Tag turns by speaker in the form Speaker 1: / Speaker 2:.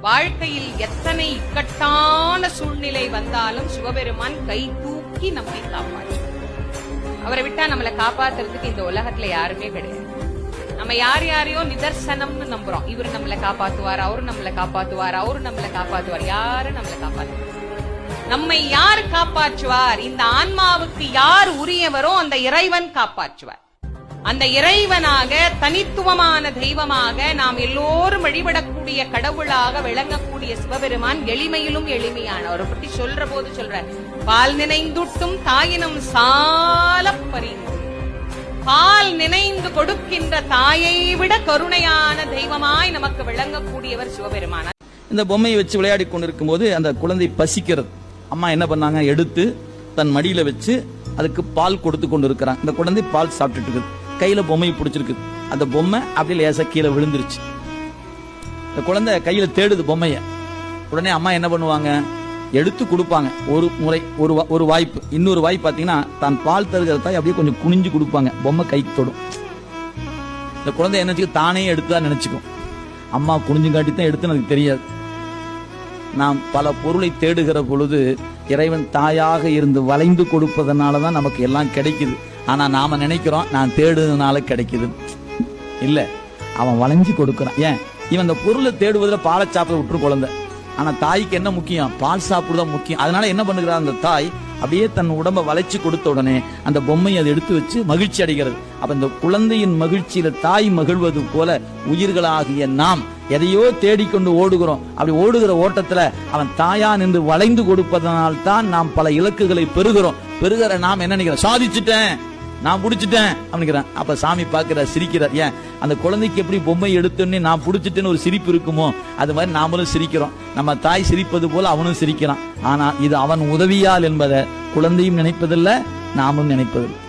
Speaker 1: வாழ்க்கையில் எத்தனை இக்கட்டான சூழ்நிலை வந்தாலும் சிவபெருமான் கை தூக்கி நம்மை காப்பாற்றும். அவரை விட்டா நம்மளை காப்பாத்துறதுக்கு இந்த உலகத்துல யாருமே கிடையாது. நம்ம யார் யாரையோ நிதர்சனம்னு நம்புறோம். இவர் நம்மளை காப்பாத்துவார் அவரு நம்மளை காப்பாத்துவார் அவரு நம்மளை காப்பாத்துவார். யாரு நம்மளை காப்பாத்துவார்? நம்மை யார் காப்பாற்றுவார்? இந்த ஆன்மாவுக்கு யார் உரியவரோ அந்த இறைவன் காப்பாற்றுவார். அந்த இறைவனாக தனித்துவமான தெய்வமாக நாம் எல்லோரும் வழிபடக்கூடிய கடவுளாக விளங்கக்கூடிய சிவபெருமான் எளிமையிலும் எளிமையானவர். பற்றி சொல்ற போது சொல்ற பால் நினைந்துட்டும் தாயினும் சால பால் நினைந்து கொடுக்கின்ற தாயை விட கருணையான தெய்வமாய் நமக்கு விளங்கக்கூடியவர் சிவபெருமான்.
Speaker 2: இந்த பொம்மையை வச்சு விளையாடி கொண்டிருக்கும் போது அந்த குழந்தை பசிக்கிறது. அம்மா என்ன பண்ணாங்க? எடுத்து தன் மடியில வச்சு அதுக்கு பால் கொடுத்து கொண்டு இருக்கிறாங்க இந்த குழந்தை பால் சாப்பிட்டுட்டு இருக்குது. கையில பொம்மையை பிடிச்சிருக்கு. அந்த பொம்மை அப்படியே லேசா கீழே விழுந்துருச்சு. இந்த குழந்தை கையில தேடுது பொம்மைய. உடனே அம்மா என்ன பண்ணுவாங்க? எடுத்து கொடுப்பாங்க. ஒரு முறை ஒரு வா- ஒரு வாய்ப்பு. இன்னொரு வாய்ப்பு பாத்தீங்கன்னா தான் பால் தருகிற தாய் அப்படியே கொஞ்சம் குனிஞ்சு கொடுப்பாங்க. பொம்மை கைக்கு தொடும். இந்த குழந்தை என்ன தானே எடுத்துதான் நினைச்சுக்கும். அம்மா குனிஞ்சு காட்டி தான் எடுத்துன்னு எனக்கு தெரியாது. நாம் பல பொருளை தேடுகிற பொழுது இறைவன் தாயாக இருந்து வளைந்து கொடுப்பதனால தான் நமக்கு எல்லாம் கிடைக்குது. ஆனால் நாம் நினைக்கிறோம் நான் தேடுறதுனால கிடைக்குது. இல்லை அவன் வளைஞ்சு கொடுக்குறான். ஏன்? இவன் அந்த பொருளை தேடுவதில் பாலை சாப்பிட விட்டுரு குழந்தை. ஆனால் தாய்க்கு என்ன முக்கியம்? பால் சாப்பிடுதான் முக்கியம். அதனால என்ன பண்ணுகிறார் அந்த தாய்? அப்படியே தன் உடம்ப வளைச்சு கொடுத்த உடனே அந்த பொம்மையை அதை எடுத்து வச்சு மகிழ்ச்சி அடைகிறது. அப்ப இந்த குழந்தையின் மகிழ்ச்சியில தாய் மகிழ்வது போல உயிர்களாகிய நாம் எதையோ தேடிக்கொண்டு ஓடுகிறோம். அப்படி ஓடுகிற ஓட்டத்துல அவன் தாயா நின்று வளைந்து கொடுப்பதனால் தான் நாம் பல இலக்குகளை பெறுகிறோம். பெறுகிற நாம் என்ன நினைக்கிறோம்? சாதிச்சுட்டேன். நான் புடிச்சிட்டேன் அப்படிங்கிறேன். அப்ப சாமி பார்க்கிறார் சிரிக்கிறார். ஏன்? அந்த குழந்தைக்கு எப்படி பொம்மை எடுத்தோன்னே நான் புடிச்சிட்டேன்னு ஒரு சிரிப்பு இருக்குமோ அது மாதிரி நாமளும் சிரிக்கிறோம். நம்ம தாய் சிரிப்பது போல அவனும் சிரிக்கிறான். ஆனா இது அவன் உதவியால் என்பதை குழந்தையும் நினைப்பதில்லை நாமும் நினைப்பதில்லை.